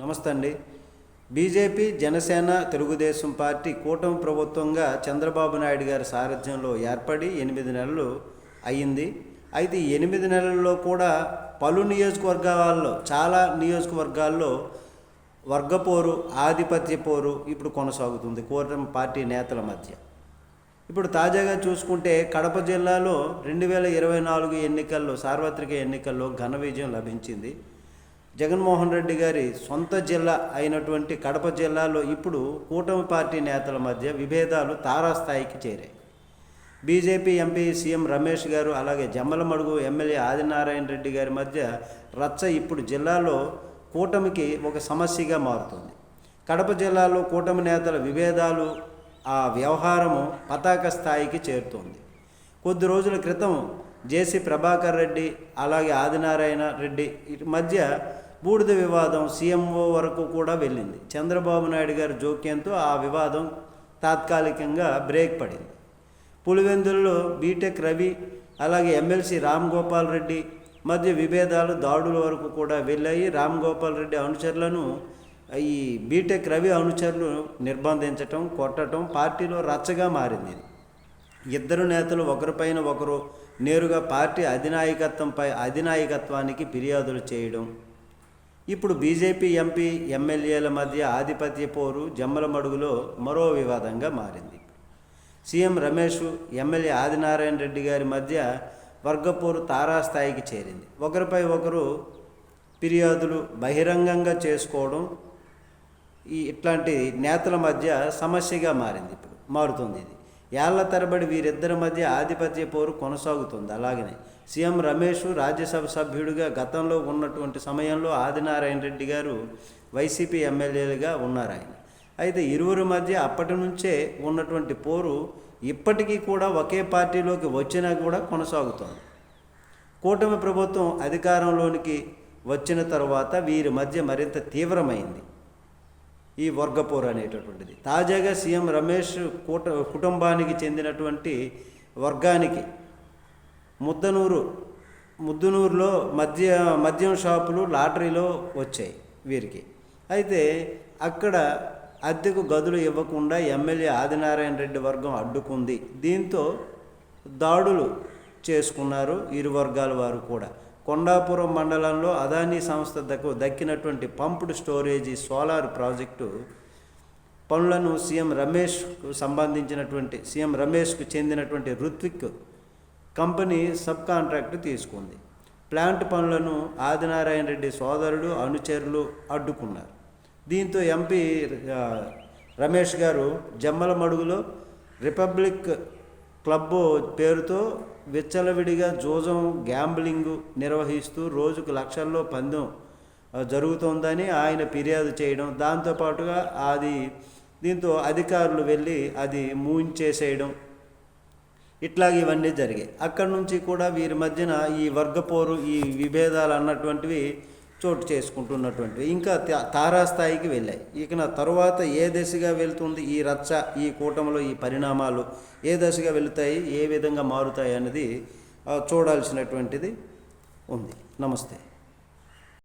నమస్తే అండి. BJP Janasena Telugu Desam party కూటమి ప్రభుత్వంగా చంద్రబాబు నాయుడు గారి సారథ్యంలో ఏర్పడి ఎనిమిది నెలలు అయ్యింది. అయితే ఈ ఎనిమిది నెలల్లో కూడా పలు నియోజకవర్గాల్లో చాలా నియోజకవర్గాల్లో వర్గపోరు ఆధిపత్య పోరు ఇప్పుడు కొనసాగుతుంది కూటమి పార్టీ నేతల మధ్య. ఇప్పుడు తాజాగా చూసుకుంటే కడప జిల్లాలో రెండు వేల ఇరవై నాలుగు ఎన్నికల్లో సార్వత్రిక ఎన్నికల్లో ఘన విజయం లభించింది. జగన్మోహన్ రెడ్డి గారి సొంత జిల్లా అయినటువంటి కడప జిల్లాలో ఇప్పుడు కూటమి పార్టీ నేతల మధ్య విభేదాలు తారాస్థాయికి చేరాయి. బీజేపీ ఎంపీ సీఎం రమేష్ గారు అలాగే జమ్మలమడుగు ఎమ్మెల్యే ఆదినారాయణ రెడ్డి గారి మధ్య రచ్చ ఇప్పుడు జిల్లాలో కూటమికి ఒక సమస్యగా మారుతుంది. కడప జిల్లాలో కూటమి నేతల విభేదాలు ఆ వ్యవహారము పతాక స్థాయికి చేరుతోంది. కొద్ది రోజుల క్రితం జేసీ ప్రభాకర్ రెడ్డి అలాగే ఆదినారాయణ రెడ్డి మధ్య బూడిద వివాదం సీఎంఓ వరకు కూడా వెళ్ళింది. చంద్రబాబు నాయుడు గారి జోక్యంతో ఆ వివాదం తాత్కాలికంగా బ్రేక్ పడింది. పులివెందుల్లో బీటెక్ రవి అలాగే ఎమ్మెల్సీ రామ్ గోపాల్ రెడ్డి మధ్య విభేదాలు దాడుల వరకు కూడా వెళ్ళాయి. రామ్ గోపాల్ రెడ్డి అనుచరులను ఈ బీటెక్ రవి అనుచరులు నిర్బంధించటం కొట్టడం పార్టీలో రచ్చగా మారింది ఇది. ఇద్దరు నేతలు ఒకరిపైన ఒకరు నేరుగా పార్టీ అధినాయకత్వంపై అధినాయకత్వానికి ఫిర్యాదులు చేయడం. ఇప్పుడు బీజేపీ ఎంపీ ఎమ్మెల్యేల మధ్య ఆధిపత్య పోరు జమ్మలమడుగులో మరో వివాదంగా మారింది. సీఎం రమేష్ ఎమ్మెల్యే ఆదినారాయణ రెడ్డి గారి మధ్య వర్గపోరు తారాస్థాయికి చేరింది. ఒకరిపై ఒకరు ఫిర్యాదులు బహిరంగంగా చేసుకోవడం ఈ ఇట్లాంటి నేతల మధ్య సమస్యగా మారింది ఇప్పుడు మారుతుంది ఇది. ఏళ్ళ తరబడి వీరిద్దరి మధ్య ఆధిపత్య పోరు కొనసాగుతుంది. అలాగనే సీఎం రమేష్ రాజ్యసభ సభ్యుడిగా గతంలో ఉన్నటువంటి సమయంలో ఆదినారాయణ రెడ్డి గారు వైసీపీ ఎమ్మెల్యేలుగా ఉన్నారు ఆయన. అయితే ఇరువురి మధ్య అప్పటి నుంచే ఉన్నటువంటి పోరు ఇప్పటికీ కూడా ఒకే పార్టీలోకి వచ్చినా కూడా కొనసాగుతోంది. కూటమి ప్రభుత్వం అధికారంలోనికి వచ్చిన తర్వాత వీరి మధ్య మరింత తీవ్రమైంది. ఈ వర్గపోరు అనేటటువంటిది. తాజాగా సీఎం రమేష్ కూట కుటుంబానికి చెందినటువంటి వర్గానికి ముద్దనూరు ముద్దునూరులో మద్య మద్యం షాపులు లాటరీలో వచ్చాయి వీరికి. అయితే అక్కడ అద్దెకు గదులు ఇవ్వకుండా ఎమ్మెల్యే ఆదినారాయణ రెడ్డి వర్గం అడ్డుకుంది. దీంతో దాడులు చేసుకున్నారు ఇరు వర్గాల వారు కూడా. కొండాపురం మండలంలో అదానీ సంస్థ దక్కినటువంటి పంప్డ్ స్టోరేజీ సోలార్ ప్రాజెక్టు పనులను సీఎం రమేష్కు సంబంధించినటువంటి సీఎం రమేష్కు చెందినటువంటి రుత్విక్ కంపెనీ సబ్ కాంట్రాక్ట్ తీసుకుంది. ప్లాంట్ పనులను ఆదినారాయణ రెడ్డి సోదరుడు అనుచరులు అడ్డుకున్నారు. దీంతో ఎంపీ రమేష్ గారు జమ్మలమడుగులో రిపబ్లిక్ క్లబ్ పేరుతో విచ్చలవిడిగా జోజం గ్యాంబ్లింగ్ నిర్వహిస్తూ రోజుకు లక్షల్లో పందెం జరుగుతోందని ఆయన ఫిర్యాదు చేయడం దాంతోపాటుగా అది దీంతో అధికారులు వెళ్ళి అది మూయించేసేయడం. ఇట్లాగ ఇవన్నీ జరిగాయి. అక్కడి నుంచి కూడా వీరి మధ్యన ఈ వర్గపోరు ఈ విభేదాలు అన్నటువంటివి చోటు చేసుకుంటున్నటువంటివి. ఇంకా తా- తారాస్థాయికి వెళ్ళాయి. ఇక నా తరువాత ఏ దశగా వెళ్తుంది? ఈ రచ్చ ఈ కూటమిలో ఈ పరిణామాలు ఏ దశగా వెళుతాయి? ఏ విధంగా మారుతాయి? అనేది చూడాల్సినటువంటిది ఉంది. నమస్తే.